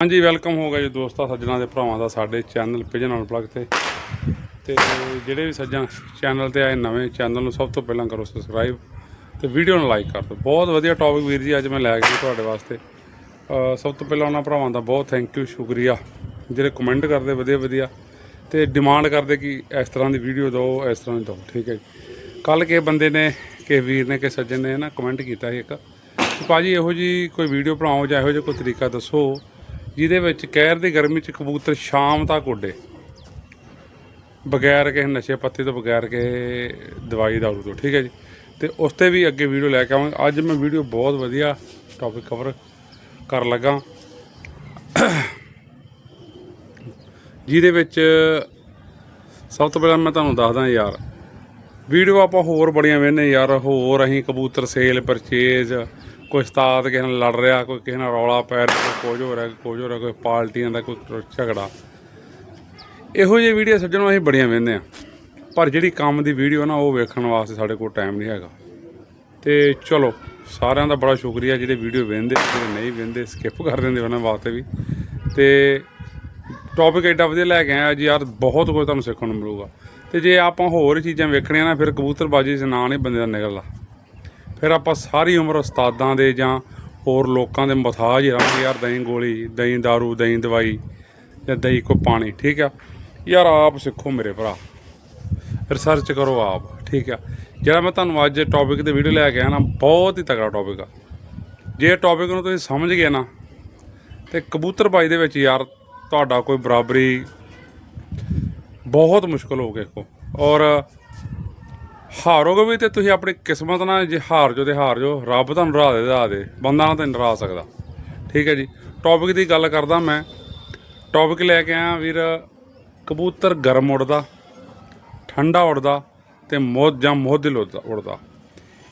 ਹਾਂਜੀ ਵੈਲਕਮ ਹੋ ਗਿਆ ਜੀ ਦੋਸਤਾਂ, ਸੱਜਣਾ ਦੇ ਭਰਾਵਾਂ ਦਾ ਸਾਡੇ ਚੈਨਲ ਪਿਜਨ ਔਨ ਤੇ। ਤੇ ਜਿਹੜੇ ਵੀ ਸੱਜਣ ਚੈਨਲ ਤੇ ਆਏ ਨਵੇਂ ਚੈਨਲ ਨੂੰ, ਸਭ ਤੋਂ ਪਹਿਲਾਂ ਕਰੋ ਸਬਸਕ੍ਰਾਈਬ ਤੇ ਵੀਡੀਓ ਨੂੰ ਲਾਈਕ ਕਰ ਦਿਓ। ਬਹੁਤ ਵਧੀਆ ਟੌਪਿਕ ਵੀਰ ਜੀ, ਅੱਜ ਮੈਂ ਲੈ ਕੇ ਤੁਹਾਡੇ ਵਾਸਤੇ। ਸਭ ਤੋਂ ਪਹਿਲਾਂ ਉਹਨਾਂ ਭਰਾਵਾਂ ਦਾ ਬਹੁਤ ਥੈਂਕ ਯੂ ਸ਼ੁਕਰੀਆ। ਜਿਹੜੇ ਕਮੈਂਟ ਕਰਦੇ, ਵਧੀਆ ਵਧੀਆ। ਤੇ ਡਿਮਾਂਡ ਕਰਦੇ ਕਿ ਇਸ ਤਰ੍ਹਾਂ ਦੀ ਵੀਡੀਓ ਦਿਓ, ਇਸ ਤਰ੍ਹਾਂ ਦੀ ਦਿਓ, ਠੀਕ ਹੈ ਜੀ। ਕੱਲ ਕੇ ਬੰਦੇ ਨੇ ਕਿ ਵੀਰ ਨੇ ਕਿ ਸੱਜਣ ਨੇ ਨਾ ਕਮੈਂਟ ਕੀਤਾ ਸੀ ਇੱਕ। ਕਿ ਭਾਜੀ ਇਹੋ ਜੀ ਕੋਈ ਵੀਡੀਓ ਬਣਾਓ ਜਾਂ ਇਹੋ ਜਿਹਾ ਕੋਈ ਤਰੀਕਾ ਦੱਸੋ। ਜਿਹਦੇ ਵਿੱਚ ਕਹਿਰ ਦੀ ਗਰਮੀ 'ਚ ਕਬੂਤਰ ਸ਼ਾਮ ਤੱਕ ਉੱਡੇ। ਬਗੈਰ ਕਿਸੇ ਨਸ਼ੇ ਪੱਤੇ ਤੋਂ, ਬਗੈਰ ਕਿਸੇ ਦਵਾਈ ਦਾਰੂ ਤੋਂ, ਠੀਕ ਹੈ ਜੀ? ਤੇ ਉਸ ਤੇ ਵੀ ਅੱਗੇ ਵੀਡੀਓ ਲੈ ਕੇ ਆਵਾਂਗੇ। ਅੱਜ ਮੈਂ ਵੀਡੀਓ ਬਹੁਤ ਵਧੀਆ ਟੌਪਿਕ ਕਵਰ ਕਰਨ ਲੱਗਾ। ਜਿਹਦੇ ਵਿੱਚ ਸਭ ਤੋਂ ਪਹਿਲਾਂ ਮੈਂ ਤੁਹਾਨੂੰ ਦੱਸਦਾ ਯਾਰ, ਵੀਡੀਓ ਆਪਾਂ ਹੋਰ ਬੜੀਆਂ ਵੇਖਨੇ ਯਾਰ। ਹੋਰ ਅਸੀਂ ਕਬੂਤਰ ਸੇਲ ਪਰਚੇਜ਼ ਕੋਈ ਉਸਤਾਦ ਕਿਸੇ ਨਾਲ ਲੜ ਰਿਹਾ, ਕੋਈ ਕਿਸੇ ਨਾਲ ਰੌਲਾ ਪੈ ਰਿਹਾ, ਕੋਈ ਕੁਝ ਹੋ ਰਿਹਾ ਕੁਝ ਹੋ ਰਿਹਾ, ਕੋਈ ਪਾਰਟੀਆਂ ਦਾ ਕੋਈ ਝਗੜਾ। ਇਹੋ ਜਿਹੀ ਵੀਡੀਓ ਸੱਜਣੋਂ ਅਸੀਂ ਬੜੀਆਂ ਵੇਖਦੇ ਆ ਪਰ ਜਿਹੜੀ ਕੰਮ ਦੀ ਵੀਡੀਓ ਨਾ, ਉਹ ਵੇਖਣ ਵਾਸਤੇ ਸਾਡੇ ਕੋਲ ਟਾਈਮ ਨਹੀਂ ਹੈਗਾ। ਤੇ ਚਲੋ, ਸਾਰਿਆਂ ਦਾ ਬੜਾ ਸ਼ੁਕਰੀਆ, ਜਿਹੜੇ ਵੀਡੀਓ ਵੇਖਦੇ ਜਿਹੜੇ ਨਹੀਂ ਵੇਖਦੇ ਸਕਿਪ ਕਰ ਦਿੰਦੇ ਉਹਨਾਂ ਵਾਸਤੇ ਵੀ। ਤੇ ਟੌਪਿਕ ਐਡਾ ਵਧੀਆ ਲੈ ਕੇ ਆਇਆ ਜੀ, ਯਾਰ ਬਹੁਤ ਕੁਝ ਤੁਹਾਨੂੰ ਸਿੱਖਣ ਨੂੰ ਮਿਲੂਗਾ। ਤੇ ਜੇ ਆਪਾਂ ਹੋਰ ਚੀਜ਼ਾਂ ਵੇਖਣੀਆਂ ਨਾ, ਫਿਰ ਕਬੂਤਰਬਾਜੀ 'ਚ ਨਾਂ ਨਹੀਂ ਬੰਦੇ ਦਾ ਨਿਕਲਦਾ। ਫਿਰ ਆਪਾਂ ਸਾਰੀ ਉਮਰ ਉਸਤਾਦਾਂ ਦੇ ਜਾਂ ਹੋਰ ਲੋਕਾਂ ਦੇ ਮਥਾਜ ਹੀ ਰਹਾਂਗੇ ਯਾਰ ਦਹੀਂ ਗੋਲੀ, ਦਹੀਂ दारू ਦਹੀਂ ਦਵਾਈ ਜਾਂ ਦਹੀਂ ਕੋ ਪਾਣੀ, ਠੀਕ ਆ? ਯਾਰ ਆਪ ਸਿੱਖੋ ਮੇਰੇ ਭਰਾ। ਰਿਸਰਚ ਕਰੋ ਆਪ, ਠੀਕ ਆ? ਜਿਹੜਾ ਮੈਂ ਤੁਹਾਨੂੰ ਅੱਜ ਟੌਪਿਕ ਤੇ ਵੀਡੀਓ ਲੈ ਕੇ ਆਇਆ ਨਾ, ਬਹੁਤ ਹੀ ਤਗੜਾ ਟੌਪਿਕ ਆ। ਜੇ ਟੌਪਿਕ ਨੂੰ ਤੁਸੀਂ ਸਮਝ ਗਏ ਨਾ, ਤੇ ਕਬੂਤਰਬਾਜੀ ਦੇ ਵਿੱਚ ਯਾਰ ਤੁਹਾਡਾ ਕੋਈ ਬਰਾਬਰੀ ਬਹੁਤ ਮੁਸ਼ਕਲ ਹੋ ਗਿਆ ਕੋ ਔਰ ਹਾਰੋਗੇ ਵੀ ਤੇ ਤੁਸੀਂ ਆਪਣੀ ਕਿਸਮਤ ਨਾਲ ਜੇ ਹਾਰ ਜੋ ਤੇ ਹਾਰ ਜੋ, ਰੱਬ ਤੁਹਾਨੂੰ ਰਾਹ ਦੇ ਰਾਹ ਦੇ। ਬੰਦਾ ਨਾ ਤੈਨੂੰ ਰਾਹ ਸਕਦਾ। ਠੀਕ ਹੈ ਜੀ। ਟੌਪਿਕ ਦੀ ਗੱਲ ਕਰਦਾ ਮੈਂ। ਟੌਪਿਕ ਲੈ ਕੇ ਆਇਆ ਵੀਰ, ਕਬੂਤਰ ਗਰਮ ਉੜਦਾ, ਠੰਡਾ ਉੜਦਾ ਤੇ ਮੋਦ ਜਾਂ ਮੋਦਿਲ ਉੜਦਾ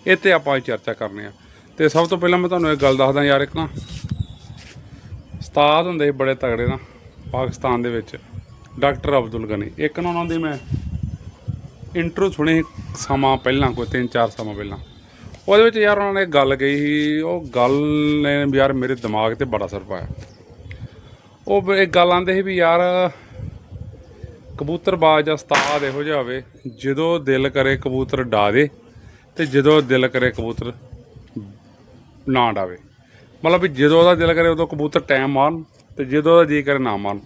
ਇਹ ਤੇ ਆਪਾਂ ਚਰਚਾ ਕਰਨੀ ਆ। ਤੇ ਸਭ ਤੋਂ ਪਹਿਲਾਂ ਮੈਂ ਤੁਹਾਨੂੰ ਇੱਕ ਗੱਲ ਦੱਸਦਾ ਯਾਰ ਇੱਕ ਨਾ। ਉਸਤਾਦ ਹੁੰਦੇ ਸੀ ਬੜੇ ਤਗੜੇ ਨਾ, ਪਾਕਿਸਤਾਨ ਦੇ ਵਿੱਚ। ਡਾਕਟਰ ਅਬਦੁਲ ਗਨੀ। ਇੱਕ ਨਾ ਉਹਨਾਂ ਦੀ ਮੈਂ ਇੰਟਰੋ ਸੁਣੀ ਸਮਾਂ ਪਹਿਲਾਂ, ਕੋਈ 3-4 ਸਮਾਂ ਪਹਿਲਾਂ। ਉਹਦੇ ਵਿੱਚ ਯਾਰ ਉਹਨਾਂ ਨੇ ਗੱਲ ਕਹੀ ਸੀ, ਉਹ ਗੱਲ ਨੇ ਯਾਰ ਮੇਰੇ ਦਿਮਾਗ ਤੇ ਬੜਾ ਅਸਰ ਪਾਇਆ। ਉਹ ਇੱਕ ਗੱਲ ਆਂਦੇ ਸੀ ਵੀ ਯਾਰ, ਕਬੂਤਰਬਾਜ਼ ਦਾ ਉਸਤਾਦ ਇਹੋ ਜਿਹਾ ਹੋਵੇ, ਜਦੋਂ ਦਿਲ ਕਰੇ ਕਬੂਤਰ ਡਾ ਦੇ ਤੇ ਜਦੋਂ ਦਿਲ ਕਰੇ ਕਬੂਤਰ ਨਾ ਡਾਵੇ ਮਤਲਬ ਵੀ ਜਦੋਂ ਉਹਦਾ ਦਿਲ ਕਰੇ ਉਦੋਂ ਕਬੂਤਰ ਟਾਈਮ ਮਾਰਨ, ਤੇ ਜਦੋਂ ਉਹਦਾ ਜੀ ਕਰੇ ਨਾ ਮਾਰਨ।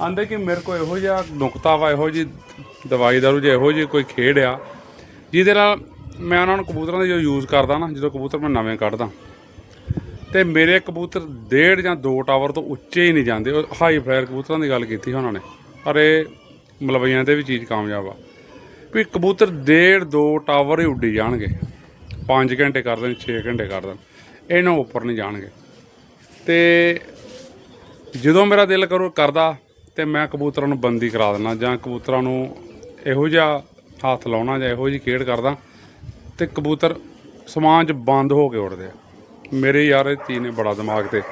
ਆਂਦੇ ਕਿ ਮੇਰੇ ਕੋਲ ਇਹੋ ਜਿਹਾ ਨੁਕਤਾ ਵਾ, ਇਹੋ ਜੀ ਦਵਾਈ ਦਾਰੂ ਜੇ ਇਹੋ ਜਿਹੀ ਕੋਈ ਖੇਡ ਆ, ਜਿਹਦੇ ਨਾਲ ਮੈਂ ਉਹਨਾਂ ਨੂੰ ਕਬੂਤਰਾਂ ਦੇ ਜੋ ਯੂਜ਼ ਕਰਦਾ ਨਾ, ਜਦੋਂ ਕਬੂਤਰ ਮੈਂ ਨਵੇਂ ਕੱਢਦਾ, ਤੇ ਮੇਰੇ ਕਬੂਤਰ ਡੇਢ ਜਾਂ 2 ਟਾਵਰ ਤੋਂ ਉੱਚੇ ਹੀ ਨਹੀਂ ਜਾਂਦੇ, ਉਹ ਹਾਈ ਫਲਾਇਰ ਕਬੂਤਰਾਂ ਦੀ ਗੱਲ ਕੀਤੀ ਸੀ ਉਹਨਾਂ ਨੇ, ਪਰ ਇਹ ਮਲਵਈਆਂ ਤੇ ਵੀ ਚੀਜ਼ ਕਾਮਯਾਬ ਆ, ਵੀ ਕਬੂਤਰ ਡੇਢ 2 ਟਾਵਰ ਹੀ ਉੱਡੀ ਜਾਣਗੇ 5 ਘੰਟੇ ਕਰ ਦੇਣ 6 ਘੰਟੇ ਕਰ ਦੇਣ, ਇਹਨਾਂ ਉੱਪਰ ਨਹੀਂ ਜਾਣਗੇ, ਤੇ ਜਦੋਂ ਮੇਰਾ ਦਿਲ ਕਰੂ ਕਰਦਾ, ਤੇ ਮੈਂ ਕਬੂਤਰਾਂ ਨੂੰ ਬੰਦੀ ਕਰਾ ਦਿੰਦਾ, ਜਾਂ ਕਬੂਤਰਾਂ ਨੂੰ ਇਹੋ ਜਿਹਾ ਹੱਥ ਲਾਉਣਾ ਜਾਂ ਇਹੋ ਜਿਹੀ ਖੇਡ ਕਰਦਾ ਤੇ ਕਬੂਤਰ ਸਮਾਨ 'ਚ ਬੰਦ ਹੋ ਕੇ ਉੱਡਦੇ ਆ। ਮੇਰੇ ਯਾਰ, ਇਹ ਚੀਜ਼ ਨੇ ਬੜਾ ਦਿਮਾਗ ਤੇ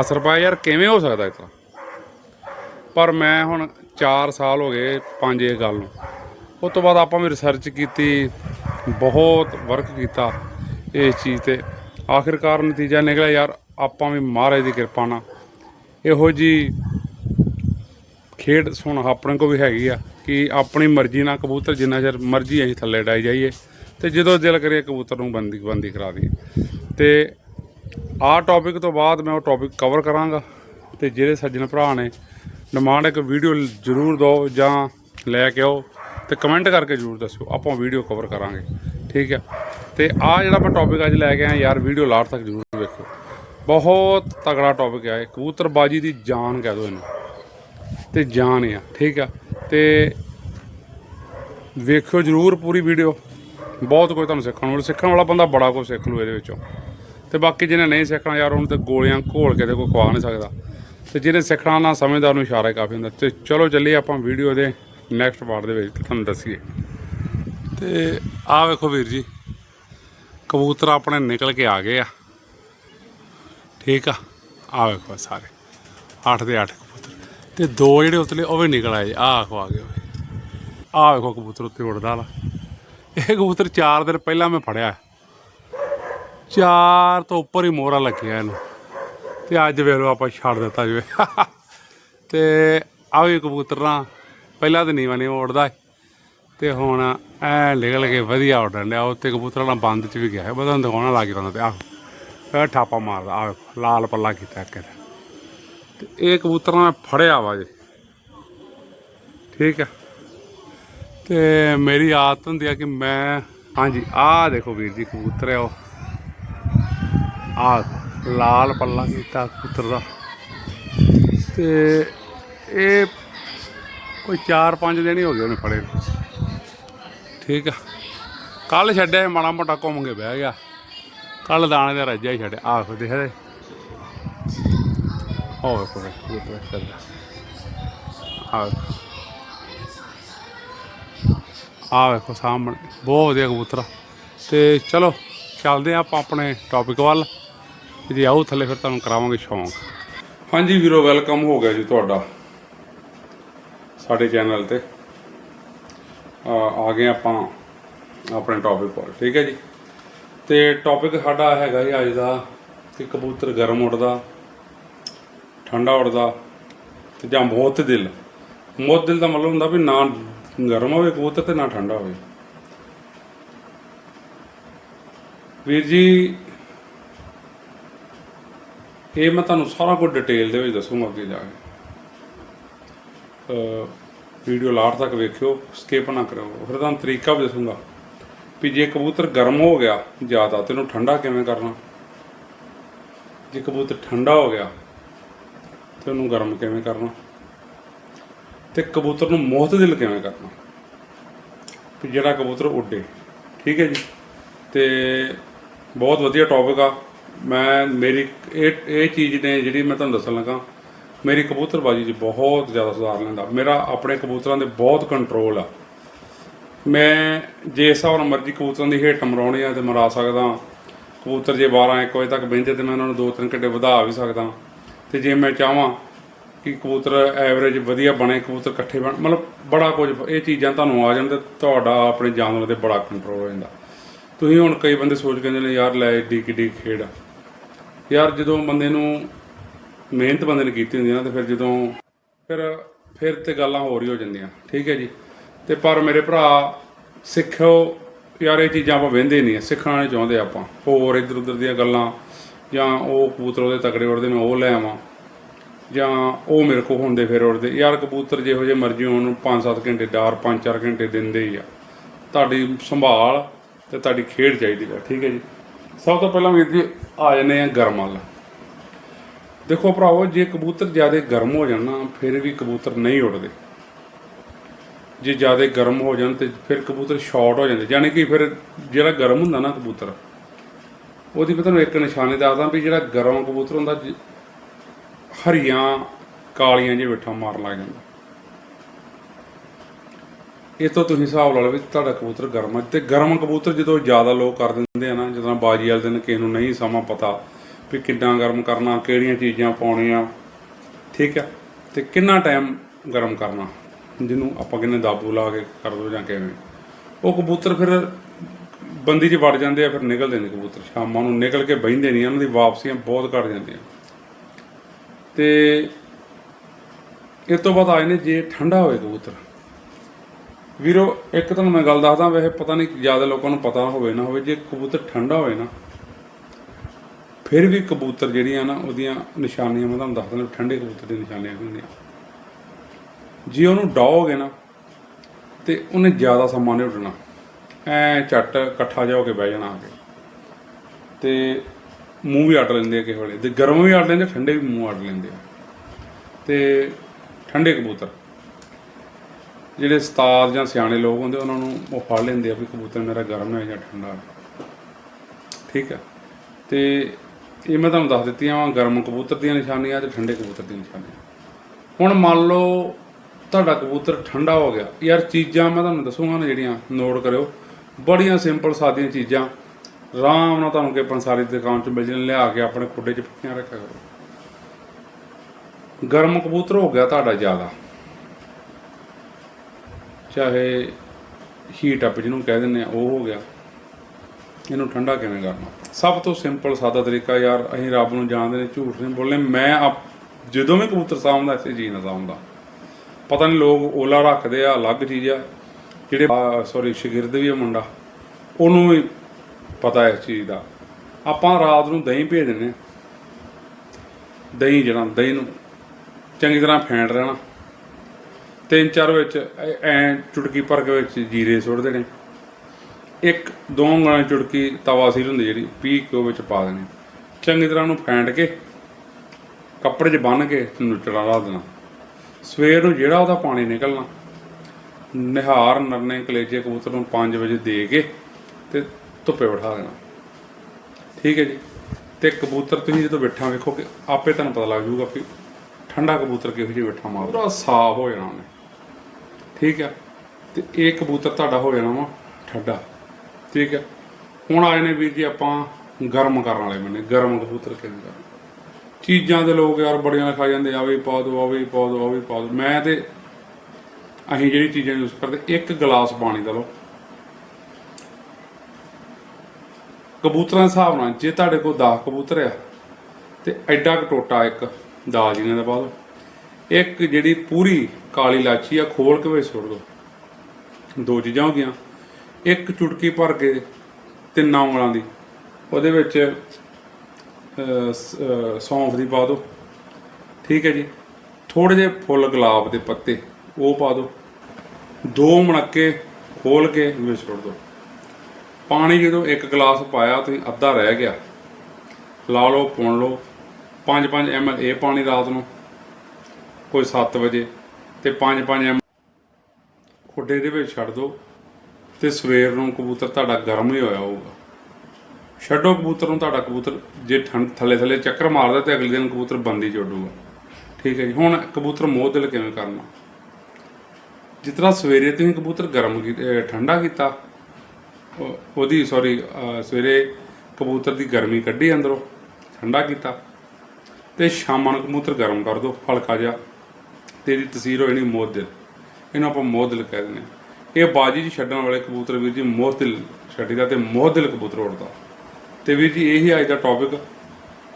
ਅਸਰ ਪਾਇਆ, ਯਾਰ ਕਿਵੇਂ ਹੋ ਸਕਦਾ ਇਸ ਤਰ੍ਹਾਂ ਪਰ ਮੈਂ ਹੁਣ 4 ਸਾਲ ਹੋ ਗਏ ਪੰਜ ਇਹ ਗੱਲ ਨੂੰ। ਉਸ ਤੋਂ ਬਾਅਦ ਆਪਾਂ ਵੀ ਰਿਸਰਚ ਕੀਤੀ, ਬਹੁਤ ਵਰਕ ਕੀਤਾ ਇਸ ਚੀਜ਼ ਤੇ। ਆਖਿਰਕਾਰ ਨਤੀਜਾ ਨਿਕਲਿਆ, ਯਾਰ ਆਪਾਂ ਵੀ ਮਹਾਰਾਜ ਦੀ ਕਿਰਪਾ ਨਾਲ। ਇਹੋ ਜੀ ਖੇਡ ਸੁਣ ਆਪਣੇ ਕੋ ਵੀ ਹੈਗੀ ਆ ਕਿ ਆਪਣੀ ਮਰਜ਼ੀ ਨਾਲ ਕਬੂਤਰ ਜਿੰਨਾ ਚਿਰ ਮਰਜ਼ੀ ਅਸੀਂ ਥੱਲੇ ਡਾਈ ਜਾਈਏ ਤੇ ਜਦੋਂ ਦਿਲ ਕਰੇ ਕਬੂਤਰ ਨੂੰ ਬੰਦੀ ਬੰਦੀ ਕਰਾ ਦਈਏ। ਤੇ ਆਹ ਟੌਪਿਕ ਤੋਂ ਬਾਅਦ ਮੈਂ ਉਹ ਟੌਪਿਕ ਕਵਰ ਕਰਾਂਗਾ ਤੇ ਜਿਹੜੇ ਸੱਜਣ ਭਰਾ ਨੇ, ਡਿਮਾਂਡ ਇੱਕ ਵੀਡੀਓ ਜ਼ਰੂਰ ਦਿਓ ਜਾਂ ਲੈ ਕੇ ਆਓ ਤੇ ਕਮੈਂਟ ਕਰਕੇ ਜ਼ਰੂਰ ਦੱਸਿਓ, ਆਪਾਂ ਵੀਡੀਓ ਕਵਰ ਕਰਾਂਗੇ, ਠੀਕ ਹੈ। ਤੇ ਆਹ ਜਿਹੜਾ ਮੈਂ ਟੌਪਿਕ ਅੱਜ ਲੈ ਕੇ ਆਇਆ ਯਾਰ ਵੀਡੀਓ ਲਾਸਟ ਤੱਕ ਜ਼ਰੂਰ ਵੇਖੋ। ਬਹੁਤ ਤਗੜਾ ਟੌਪਿਕ ਹੈ ਇਹ, ਕਬੂਤਰਬਾਜੀ ਦੀ ਜਾਨ ਕਹਿ ਦੋ ਇਹਨੂੰ। ਤੇ ਜਾਨ ਆ, ਠੀਕ ਆ? ਤੇ ਵੇਖਿਓ ਜਰੂਰ ਪੂਰੀ ਵੀਡੀਓ। ਬਹੁਤ ਕੁਝ ਤੁਹਾਨੂੰ ਸਿੱਖਣ ਨੂੰ ਸਿੱਖਣ ਵਾਲਾ ਬੰਦਾ ਬੜਾ ਕੁਝ ਸਿੱਖ ਲੂ ਇਹਦੇ ਵਿੱਚੋਂ। ਤੇ ਬਾਕੀ ਜਿਹਨੇ ਨਹੀਂ ਸਿੱਖਣਾ ਯਾਰ, ਉਹਨੂੰ ਤੇ ਗੋਲੀਆਂ ਘੋਲ ਕੇ ਤੇ ਕੋਈ ਖਵਾ ਨਹੀਂ ਸਕਦਾ। ਤੇ ਜਿਹਨੇ ਸਿੱਖਣਾ ਨਾ ਸਮਝਦਾਰ ਨੂੰ ਇਸ਼ਾਰਾ ਕਾਫੀ ਹੁੰਦਾ। ਤੇ ਚਲੋ ਚੱਲੀਏ ਆਪਾਂ ਵੀਡੀਓ ਦੇ ਨੈਕਸਟ ਪਾਰਟ ਦੇ ਵਿੱਚ ਤੁਹਾਨੂੰ ਦੱਸੀਏ। ਤੇ ਆ ਵੇਖੋ ਵੀਰ ਜੀ, ਕਬੂਤਰ ਆਪਣੇ ਨਿਕਲ ਕੇ ਆ ਗਏ ਆ। ਠੀਕ ਆ? ਆ ਵੇਖੋ ਸਾਰੇ। 8 ਦੇ 8 ਕਬੂਤਰ। ਤੇ ਦੋ ਜਿਹੜੇ ਉਤਲੇ, ਉਹ ਵੀ ਨਿਕਲ ਆਏ। ਆ ਆਖੋ, ਆ ਗਏ। ਉਹ ਵੇਖੋ ਕਬੂਤਰ ਉੱਤੇ ਉੜਦਾ ਵਾਲਾ। ਇਹ ਕਬੂਤਰ 4 ਦਿਨ ਪਹਿਲਾਂ ਮੈਂ ਫੜਿਆ। ਚਾਰ ਤੋਂ ਉੱਪਰ ਹੀ ਮੋਹਰਾ ਲੱਗਿਆ ਇਹਨੂੰ। ਤੇ ਅੱਜ ਵੇਖ ਲਓ ਆਪਾਂ ਛੱਡ ਦਿੱਤਾ ਜਿਵੇਂ। ਤੇ ਆ ਵੀ ਕਬੂਤਰ ਨਾ ਪਹਿਲਾਂ ਤਾਂ ਨੀਵਾਂ ਨਹੀਂ ਉੱਡਦਾ ਸੀ ਤੇ ਹੁਣ ਐ ਨਿਕਲ ਕੇ ਵਧੀਆ ਉੱਡਣ ਲਿਆ ਉੱਤੇ ਕਬੂਤਰਾਂ ਨਾਲ ਬੰਦ ਚ ਵੀ ਗਿਆ। ਹੈ ਬਦਨ ਦਿਖਾਉਣਾ ਲੱਗ ਜਾਂਦਾ ਤੇ ਆਹ। ਫਿਰ ਠਾਪਾ ਮਾਰਦਾ। ਆ ਲਾਲ ਪੱਲਾ ਕੀਤਾ ਇੱਕ ਤੇ ਇਹ ਕਬੂਤਰ ਮੈਂ ਫੜਿਆ ਵਾ ਜੀ। ਠੀਕ ਹੈ ਤੇ ਮੇਰੀ ਆਦਤ ਹੁੰਦੀ ਆ ਕਿ ਮੈਂ, ਹਾਂਜੀ, ਆਹ ਦੇਖੋ ਵੀਰ ਜੀ ਕਬੂਤਰ ਆ ਉਹ। ਆ ਲਾਲ ਪੱਲਾ ਕੀਤਾ ਕਬੂਤਰ ਦਾ। ਤੇ ਇਹ ਕੋਈ 4-5 ਦਿਨ ਹੀ ਹੋ ਗਏ ਉਹਨੇ ਫੜੇ ਠੀਕ ਆ। ਕੱਲ ਛੱਡਿਆ ਮਾੜਾ ਮੋਟਾ ਘੁੰਮ ਕੇ ਬਹਿ ਗਿਆ। ਕੱਲ ਦਾਣੇ ਦਾ ਰੱਜਾ ਹੀ ਛੱਡਿਆ। ਆਹ ਵੇਖੋ ਦੇਖਦੇ ਉਹ ਵੇਖੋ ਕਬੂਤਰ ਚੱਲਦਾ ਆਹ ਵੇਖੋ। ਆਹ ਵੇਖੋ ਸਾਹਮਣੇ ਬਹੁਤ ਵਧੀਆ ਕਬੂਤਰ ਆ। ਤੇ ਚਲੋ ਚੱਲਦੇ ਆ ਆਪਾਂ ਆਪਣੇ ਟੌਪਿਕ ਵੱਲ ਤੇ ਜੇ ਆਓ ਥੱਲੇ ਫਿਰ ਤੁਹਾਨੂੰ ਕਰਾਵਾਂਗੇ ਸ਼ੌਂਕ ਹਾਂਜੀ ਵੀਰੋ ਵੈਲਕਮ ਹੋ ਗਿਆ ਜੀ ਤੁਹਾਡਾ ਸਾਡੇ ਚੈਨਲ ਤੇ ਆ ਆ ਗਏ ਆਪਾਂ ਆਪਣੇ ਟੌਪਿਕ ਪਰ ਠੀਕ ਹੈ ਜੀ ਤੇ ਟੌਪਿਕ ਸਾਡਾ ਹੈਗਾ ਜੀ ਅੱਜ ਦਾ ਕਿ ਕਬੂਤਰ ਗਰਮ ਉੱਡਦਾ ਠੰਡਾ ਉੱਡਦਾ ਤੇ ਜਾਂ ਮੋਤ ਦਿਲ। ਮੋਤ ਦਿਲ ਦਾ ਮਤਲਬ ਹੁੰਦਾ ਵੀ ਨਾ ਗਰਮ ਹੋਵੇ ਕਬੂਤਰ ਤੇ ਨਾ ਠੰਡਾ ਹੋਵੇ। ਵੀਰ ਜੀ, ਇਹ ਮੈਂ ਤੁਹਾਨੂੰ ਸਾਰਾ ਕੁਝ ਡਿਟੇਲ ਦੇ ਵਿੱਚ ਦੱਸੂਗਾ ਅੱਗੇ ਜਾ ਕੇ। ਵੀਡੀਓ ਲਾਸਟ ਤੱਕ ਵੇਖਿਓ ਸਕਿਪ ਨਾ ਕਰਿਓ। ਫਿਰ ਤੁਹਾਨੂੰ ਤਰੀਕਾ ਵੀ ਦੱਸੂਗਾ ਵੀ ਜੇ ਕਬੂਤਰ ਗਰਮ ਹੋ ਗਿਆ ਜ਼ਿਆਦਾ, ਤੇ ਉਹਨੂੰ ਠੰਡਾ ਕਿਵੇਂ ਕਰਨਾ? ਜੇ ਕਬੂਤਰ ਠੰਡਾ ਹੋ ਗਿਆ ਤੇ ਉਹਨੂੰ ਗਰਮ ਕਿਵੇਂ ਕਰਨਾ? ਤੇ ਕਬੂਤਰ ਨੂੰ ਮੋਹਤ ਦਿਲ ਕਿਵੇਂ ਕਰਨਾ? ਵੀ ਜਿਹੜਾ ਕਬੂਤਰ ਉੱਡੇ, ਠੀਕ ਹੈ ਜੀ? ਤੇ ਬਹੁਤ ਵਧੀਆ ਟੌਪਿਕ ਆ। ਮੈਂ, ਮੇਰੀ, ਇਹ ਇਹ ਚੀਜ਼ ਨੇ ਜਿਹੜੀ ਮੈਂ ਤੁਹਾਨੂੰ ਦੱਸਣ ਲੱਗਾ। ਮੇਰੀ ਕਬੂਤਰਬਾਜੀ 'ਚ ਬਹੁਤ ਜ਼ਿਆਦਾ ਸੁਧਾਰ ਲੈਂਦਾ। ਮੇਰਾ, ਆਪਣੇ ਕਬੂਤਰਾਂ ਦੇ ਬਹੁਤ ਕੰਟਰੋਲ ਆ। ਮੈਂ ਜੇ ਹਿਸਾਬ ਨਾਲ ਮਰਜ਼ੀ ਕਬੂਤਰਾਂ ਦੀ ਹੇਠ ਮਰਾਉਣੀ ਆ ਤੇ ਮਰਾ ਸਕਦਾ। ਕਬੂਤਰ ਜੇ 12 1 ਵਜੇ ਤੱਕ ਬਹਿੰਦੇ ਤੇ ਮੈਂ ਉਹਨਾਂ ਨੂੰ 2-3 ਘੰਟੇ ਵਧਾ ਵੀ ਸਕਦਾ। ਤੇ ਜੇ ਮੈਂ ਚਾਹਾਂ ਕਿ ਕਬੂਤਰ ਐਵਰੇਜ ਵਧੀਆ ਬਣੇ, ਕਬੂਤਰ ਇਕੱਠੇ ਬਣ, ਮਤਲਬ ਬੜਾ ਕੁਝ, ਇਹ ਚੀਜ਼ਾਂ ਤੁਹਾਨੂੰ ਆ ਜਾਣ ਤੇ ਤੁਹਾਡਾ ਆਪਣੇ ਜਾਨਵਰ ਤੇ ਬੜਾ ਕੰਟਰੋਲ ਹੋ ਜਾਂਦਾ। ਤੁਸੀਂ ਹੁਣ ਕਈ ਬੰਦੇ ਸੋਚ ਕਹਿੰਦੇ ਨੇ, ਯਾਰ ਲੈ, ਏਡੀ ਕਿੱਡੀ ਖੇਡ ਯਾਰ ਜਦੋਂ ਬੰਦੇ ਨੂੰ ਮਿਹਨਤ ਬੰਦੇ ਨੇ ਕੀਤੀ ਹੁੰਦੀ ਆ ਨਾ, ਤੇ ਫਿਰ ਜਦੋਂ ਫਿਰ ਫਿਰ ਤੇ ਗੱਲਾਂ ਹੋਰ ਹੀ ਹੋ ਜਾਂਦੀਆਂ। ਠੀਕ ਹੈ ਜੀ? ਤੇ ਪਰ ਮੇਰੇ ਭਰਾ, ਸਿੱਖੋ। ਯਾਰ ਇਹ ਚੀਜ਼ਾਂ ਆਪਾਂ ਵਹਿੰਦੇ ਨਹੀਂ ਸਿੱਖਣਾ ਨਹੀਂ ਚਾਹੁੰਦੇ ਆਪਾਂ। ਹੋਰ ਇੱਧਰ ਉੱਧਰ ਦੀਆਂ ਗੱਲਾਂ ਜਾਂ ਉਹ ਕਬੂਤਰ ਉਹਦੇ ਤਕੜੇ ਉੜਦੇ ਮੈਂ ਉਹ ਲੈ ਆਵਾਂ। ਜਾਂ ਉਹ ਮੇਰੇ ਕੋਲ ਹੁੰਦੇ ਫਿਰ ਉੜਦੇ। ਯਾਰ ਕਬੂਤਰ ਜਿਹੋ ਜਿਹੇ ਮਰਜ਼ੀ ਹੋਣ ਨੂੰ 5-7 ਘੰਟੇ ਡਾਰ 5-4 ਘੰਟੇ ਦਿੰਦੇ ਹੀ ਆ। ਤੁਹਾਡੀ ਸੰਭਾਲ ਤੇ ਤੁਹਾਡੀ ਖੇਡ ਚਾਹੀਦੀ ਆ, ਠੀਕ ਹੈ ਜੀ? ਸਭ ਤੋਂ ਪਹਿਲਾਂ ਵੀਰ ਜੀ, ਆ ਜਾਂਦੇ ਆ ਗਰਮ ਵਾਲਾ। ਦੇਖੋ ਭਰਾਵੋ, ਜੇ ਕਬੂਤਰ ਜ਼ਿਆਦਾ ਗਰਮ ਹੋ ਜਾਣ ਨਾ, ਫਿਰ ਵੀ ਕਬੂਤਰ ਨਹੀਂ ਉੱਡਦੇ ਜੇ ਜ਼ਿਆਦਾ ਗਰਮ ਹੋ ਜਾਣ ਤੇ ਫਿਰ ਕਬੂਤਰ ਸ਼ਾਰਟ ਹੋ ਜਾਂਦੇ। ਯਾਨੀ ਕਿ ਫਿਰ ਜਿਹੜਾ ਗਰਮ ਹੁੰਦਾ ਨਾ ਕਬੂਤਰ ਉਹਦੀ ਮੈਂ ਤੁਹਾਨੂੰ ਇੱਕ ਨਿਸ਼ਾਨੀ ਦੱਸਦਾ ਵੀ ਜਿਹੜਾ ਗਰਮ ਕਬੂਤਰ ਹੁੰਦਾ ਹਰੀਆਂ, ਕਾਲੀਆਂ ਜਿਹੇ ਬਿੱਠਾ ਮਾਰਨ ਲੱਗ ਜਾਂਦਾ। ਇਹ ਤੋਂ ਤੁਸੀਂ ਹਿਸਾਬ ਲਾ ਲਓ ਵੀ ਤੁਹਾਡਾ ਕਬੂਤਰ ਗਰਮ ਹੈ ਤੇ ਗਰਮ ਕਬੂਤਰ ਜਦੋਂ ਜ਼ਿਆਦਾ ਲੋਕ ਕਰ ਦਿੰਦੇ ਆ ਨਾ ਜਦੋਂ ਬਾਜੀ ਵਾਲੇ ਦਿਨ ਕਿਸੇ ਨੂੰ ਨਹੀਂ ਸਮਾਂ ਪਤਾ ਵੀ ਕਿੱਦਾਂ ਗਰਮ ਕਰਨਾ, ਕਿਹੜੀਆਂ ਚੀਜ਼ਾਂ ਪਾਉਣੀਆਂ, ਠੀਕ ਆ? ਤੇ ਕਿੰਨਾ ਟਾਈਮ ਗਰਮ ਕਰਨਾ? ਜਿਹਨੂੰ ਆਪਾਂ ਕਹਿੰਦੇ ਦਾਬੂ ਲਾ ਕੇ ਕਰ ਦੋ ਜਾਂ ਕਿਵੇਂ। ਉਹ ਕਬੂਤਰ ਫਿਰ ਬੰਦੀ 'ਚ ਵੜ ਜਾਂਦੇ ਆ, ਫਿਰ ਨਿਕਲਦੇ ਨੇ ਕਬੂਤਰ। ਸ਼ਾਮਾਂ ਨੂੰ ਨਿਕਲ ਕੇ ਬਹਿੰਦੇ ਨਹੀਂ, ਉਹਨਾਂ ਦੀ ਵਾਪਸੀਆਂ ਬਹੁਤ ਘੱਟ ਜਾਂਦੀਆਂ। ਤੇ ਇਸ ਤੋਂ ਬਾਅਦ ਆਏ ਨੇ ਜੇ ਠੰਡਾ ਹੋਵੇ ਕਬੂਤਰ। ਵੀਰੋ, ਇੱਕ ਤੁਹਾਨੂੰ ਮੈਂ ਗੱਲ ਦੱਸਦਾ, ਵੈਸੇ ਪਤਾ ਨਹੀਂ, ਜ਼ਿਆਦਾ ਲੋਕਾਂ ਨੂੰ ਪਤਾ ਹੋਵੇ ਨਾ ਹੋਵੇ, ਜੇ ਕਬੂਤਰ ਠੰਡਾ ਹੋਵੇ ਨਾ, ਫਿਰ ਵੀ ਕਬੂਤਰ ਜਿਹੜੀਆਂ ਨਾ, ਉਹਦੀਆਂ ਨਿਸ਼ਾਨੀਆਂ, ਮੈਂ ਤੁਹਾਨੂੰ ਦੱਸ ਦਿੰਦਾ, ਠੰਡੇ ਕਬੂਤਰ ਦੀਆਂ ਨਿਸ਼ਾਨੀਆਂ ਕੀ ਹੁੰਦੀਆਂ। ਜੇ ਉਹਨੂੰ ਡਾਓਗੇ ਨਾ, ਤੇ ਉਹਨੇ ਜ਼ਿਆਦਾ ਸਮਾਂ ਨਹੀਂ ਉੱਡਣਾ। ਐ ਝੱਟ ਇਕੱਠਾ ਜਾ ਹੋ ਕੇ ਬਹਿ ਜਾਣਾ ਆ ਕੇ ਤੇ ਮੂੰਹ ਵੀ ਅੱਡ ਲੈਂਦੇ ਆ ਕਿਸੇ ਵੇਲੇ। ਤੇ ਗਰਮ ਵੀ ਅੱਡ ਲੈਂਦੇ ਠੰਡੇ ਵੀ ਮੂੰਹ ਅੱਡ ਲੈਂਦੇ ਆ। ਤੇ ਠੰਡੇ ਕਬੂਤਰ। ਜਿਹੜੇ ਉਸਤਾਦ ਜਾਂ ਸਿਆਣੇ ਲੋਕ ਹੁੰਦੇ, ਉਹਨਾਂ ਨੂੰ ਉਹ ਫੜ ਲੈਂਦੇ ਆ ਵੀ ਕਬੂਤਰ ਮੇਰਾ ਗਰਮ ਹੈ ਜਾਂ ਠੰਡਾ ਠੀਕ ਹੈ। ਤੇ ਇਹ ਮੈਂ ਤੁਹਾਨੂੰ ਦੱਸ ਦਿੱਤੀਆਂ ਵਾ, ਗਰਮ ਕਬੂਤਰ ਦੀਆਂ ਨਿਸ਼ਾਨੀਆਂ ਤੇ ਠੰਡੇ ਕਬੂਤਰ ਦੀਆਂ ਨਿਸ਼ਾਨੀਆਂ। ਹੁਣ ਮੰਨ ਲਓ ਤੁਹਾਡਾ ਕਬੂਤਰ ਠੰਡਾ ਹੋ ਗਿਆ। ਯਾਰ ਚੀਜ਼ਾਂ ਮੈਂ ਤੁਹਾਨੂੰ ਦੱਸੂਗਾ ਨਾ ਜਿਹੜੀਆਂ, ਨੋਟ ਕਰਿਓ। ਬੜੀਆਂ ਸਿੰਪਲ ਸਾਦੀਆਂ ਚੀਜ਼ਾਂ। ਆਰਾਮ ਨਾਲ ਤੁਹਾਨੂੰ ਕਿ ਪੰਸਾਰੀ ਦੀ ਦੁਕਾਨ ਚ ਮਿਲ ਜਾਣ, ਲਿਆ ਕੇ ਆਪਣੇ ਖੁੱਡੇ 'ਚ ਪੱਕੀਆਂ ਰੱਖਿਆ ਕਰੋ। ਗਰਮ ਕਬੂਤਰ ਹੋ ਗਿਆ ਤੁਹਾਡਾ ਜ਼ਿਆਦਾ। ਚਾਹੇ ਹੀਟ ਅਪ ਜਿਹਨੂੰ ਕਹਿ ਦਿੰਦੇ ਆ, ਉਹ ਹੋ ਗਿਆ। ਇਹਨੂੰ ਠੰਡਾ ਕਿਵੇਂ ਕਰਨਾ? ਸਭ ਤੋਂ ਸਿੰਪਲ ਸਾਦਾ ਤਰੀਕਾ ਯਾਰ, ਅਸੀਂ ਰੱਬ ਨੂੰ ਜਾਣਦੇ ਨੇ, ਝੂਠ ਨਹੀਂ ਬੋਲਨੇ। ਮੈਂ ਆਪ ਜਦੋਂ ਵੀ ਕਬੂਤਰ ਸਾਂਭਦਾ, ਇਸੇ ਜੀ ਨਾ ਸਾਹਮਣਾ ਪਤਾ ਨਹੀਂ ਲੋਕ ਓਲਾ ਰੱਖਦੇ ਆ, ਅਲੱਗ ਚੀਜ਼ ਆ। ਜਿਹੜੇ ਸੌਰੀ ਸ਼ਗਿਰਦ ਵੀ ਆ ਮੁੰਡਾ, ਉਹਨੂੰ ਵੀ ਪਤਾ ਇਸ ਚੀਜ਼ ਦਾ। ਆਪਾਂ ਰਾਤ ਨੂੰ ਦਹੀਂ ਭੇਜ ਦਿੰਦੇ ਹਾਂ। ਦਹੀਂ ਜਿਹੜਾ ਦਹੀਂ ਨੂੰ ਚੰਗੀ ਤਰ੍ਹਾਂ ਫੈਂਟ ਰਹਿਣਾ। ਤਿੰਨ ਚਾਰ ਵਿੱਚ ਐ- ਐਂ ਚੁਟਕੀ ਭਰ ਕੇ ਵਿੱਚ ਜੀਰੇ ਸੁੱਟ ਦੇਣੇ। ਇੱਕ, ਦੋ ਉਂਗਲਾਂ ਚੁਟਕੀ ਤਵਾ ਸੀਲ ਹੁੰਦੀ ਜਿਹੜੀ, ਪੀ ਕੇ ਉਹ ਵਿੱਚ ਪਾ ਦੇਣੀ। ਚੰਗੀ ਤਰ੍ਹਾਂ ਉਹਨੂੰ ਫੈਂਟ ਕੇ, ਕੱਪੜੇ 'ਚ ਬੰਨ੍ਹ ਕੇ ਨੁਚੜਾ ਲਾ ਦੇਣਾ। ਸਵੇਰ ਨੂੰ ਜਿਹੜਾ ਉਹਦਾ ਪਾਣੀ ਨਿਕਲਣਾ ਨਿਹਾਰ ਨਰਨੇ ਕਲੇਜੇ ਕਬੂਤਰ ਨੂੰ 5 ਵਜੇ ਦੇ ਕੇ ਤੇ ਧੁੱਪੇ ਬਿਠਾ ਦੇਣਾ। ਠੀਕ ਹੈ ਜੀ। ਤੇ ਕਬੂਤਰ ਤੁਸੀਂ ਜਦੋਂ ਬਿਠਾ ਵੇਖੋਗੇ ਆਪੇ ਤੁਹਾਨੂੰ ਪਤਾ ਲੱਗ ਜਾਊਗਾ ਕਿ ਠੰਡਾ ਕਬੂਤਰ ਕਿਹੋ ਜਿਹਾ ਬਿਠਾ ਮਾਰਦਾ। ਪੂਰਾ ਸਾਫ਼ ਹੋ ਜਾਣਾ ਉਹਨੇ। ਠੀਕ ਹੈ। ਤੇ ਇਹ ਕਬੂਤਰ ਤੁਹਾਡਾ ਹੋ ਜਾਣਾ ਵਾ ਠੰਡਾ। ਠੀਕ ਹੈ। ਹੁਣ ਆਏ ਨੇ ਵੀਰ ਜੀ ਆਪਾਂ ਗਰਮ ਕਰਨ ਵਾਲੇ ਮੈਨੇ ਗਰਮ ਕਬੂਤਰ ਕਰਨਾ ਚੀਜ਼ਾਂ ਦੇ ਲੋਕ ਯਾਰ ਬੜੀਆਂ ਲਿਖਾ ਜਾਂਦੇ ਆ ਵੀ ਪਾ ਦੋ ਆ ਵੀ ਪਾ ਦੋ ਆ ਵੀ ਪਾ ਦੋ। ਮੈਂ ਤੇ ਅਸੀਂ ਜਿਹੜੀ ਚੀਜ਼ਾਂ ਯੂਜ਼ ਕਰਦੇ, ਇੱਕ ਗਲਾਸ ਪਾਣੀ ਦਾ ਲਓ। ਕਬੂਤਰਾਂ ਦੇ ਹਿਸਾਬ ਨਾਲ, ਜੇ ਤੁਹਾਡੇ ਕੋਲ 10 ਕਬੂਤਰ ਆ, ਤੇ ਐਡਾ ਕੁ ਟੋਟਾ ਇੱਕ ਦਾਲਚੀਨੀ ਦਾ ਪਾ ਦਿਓ। ਇੱਕ ਜਿਹੜੀ ਪੂਰੀ ਕਾਲੀ ਲਾਚੀ ਆ, ਖੋਲ ਕੇ ਵਿੱਚ ਸੁੱਟ ਦਿਓ। ਦੋ ਚੀਜ਼ਾਂ ਹੋ ਗਈਆਂ। ਇੱਕ ਚੁਟਕੀ ਭਰ ਕੇ ਤਿੰਨਾਂ ਉਂਗਲਾਂ ਦੀ, ਉਹਦੇ ਵਿੱਚ ਸੌਂਫ ਦੀ ਪਾ ਦਿਓ। ਠੀਕ ਹੈ ਜੀ। ਥੋੜੇ ਜਿਹੇ ਫੁੱਲ ਗੁਲਾਬ ਦੇ ਪੱਤੇ। ਉਹ ਪਾ ਦਿਓ ਦੋ ਮਣਕੇ ਖੋਲ ਕੇ ਵਿੱਚ ਸੁੱਟ ਦਿਓ ਪਾਣੀ ਜਦੋਂ ਇੱਕ ਗਲਾਸ ਪਾਇਆ ਤੁਸੀਂ ਅੱਧਾ ਰਹਿ ਗਿਆ। ਲਾ ਲਓ, ਪੁਣ ਲਓ। 5-5 ml ਇਹ ਪਾਣੀ ਰਾਤ ਨੂੰ, ਕੋਈ 7 ਵਜੇ ਤੇ 5-5 ml ਖੁੱਡੇ ਦੇ ਵਿੱਚ ਛੱਡ ਦਿਓ ਤੇ ਸਵੇਰ ਨੂੰ ਕਬੂਤਰ ਤੁਹਾਡਾ ਗਰਮ ਹੀ ਹੋਇਆ ਹੋਊਗਾ। ਛੱਡੋ ਕਬੂਤਰ ਨੂੰ, ਤੁਹਾਡਾ ਕਬੂਤਰ ਜੇ ਠੰਡ ਥੱਲੇ ਥੱਲੇ ਚੱਕਰ ਮਾਰਦਾ ਤੇ ਅਗਲੇ ਦਿਨ ਕਬੂਤਰ ਬੰਦੀ ਜੋੜੂਗਾ। ਠੀਕ ਹੈ ਜੀ, ਹੁਣ ਕਬੂਤਰ ਮੋਹ ਦਿਲ ਕਿਵੇਂ ਕਰਨਾ? ਜਿਸ ਤਰ੍ਹਾਂ ਸਵੇਰੇ ਤੁਸੀਂ ਕਬੂਤਰ ਗਰਮ ਕੀ- ਠੰਡਾ ਕੀਤਾ ਉਹਦੀ ਸੌਰੀ ਸਵੇਰੇ ਕਬੂਤਰ ਦੀ ਗਰਮੀ ਕੱਢੀ ਅੰਦਰੋਂ, ਠੰਡਾ ਕੀਤਾ, ਤੇ ਸ਼ਾਮਾਂ ਨੂੰ ਕਬੂਤਰ ਗਰਮ ਕਰ ਦਿਓ ਹਲਕਾ ਜਿਹਾ, ਤੇ ਇਹਦੀ ਤਸਵੀਰ ਹੋ ਜਾਣੀ ਮੋਹਦਿਲ ਇਹਨੂੰ ਆਪਾਂ ਮੋਹਦਿਲ ਕਹਿ ਦਿੰਦੇ ਹਾਂ। ਇਹ ਬਾਜੀ 'ਚ ਛੱਡਣ ਵਾਲੇ ਕਬੂਤਰ ਵੀਰ ਜੀ ਮੋਹਦਿਲ ਛੱਡੀਦਾ ਤੇ ਮੋਹਦਿਲ ਕਬੂਤਰ ਉੱਡਦਾ। ਤੇ ਵੀਰ ਜੀ ਇਹੀ ਅੱਜ ਦਾ ਟੌਪਿਕ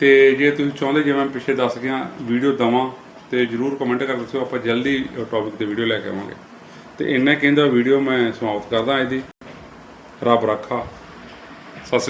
ਤੇ ਜੇ ਤੁਸੀਂ ਚਾਹੁੰਦੇ ਜਿਵੇਂ ਮੈਂ ਪਿੱਛੇ ਦੱਸ ਗਿਆ ਵੀਡੀਓ ਦਵਾਂ, ਤੇ ਜਰੂਰ ਕਮੈਂਟ ਕਰ ਦੱਸਿਓ, ਆਪਾਂ ਜਲਦੀ ਟੌਪਿਕ ਤੇ ਵੀਡੀਓ ਲੈ ਕੇ ਆਵਾਂਗੇ। ਤੇ ਇੰਨਾ ਕਹਿੰਦਾ ਵੀਡੀਓ ਮੈਂ ਸਮਾਪਤ ਕਰਦਾ ਅੱਜ ਦੀ। ਰੱਬ ਰੱਖਾ।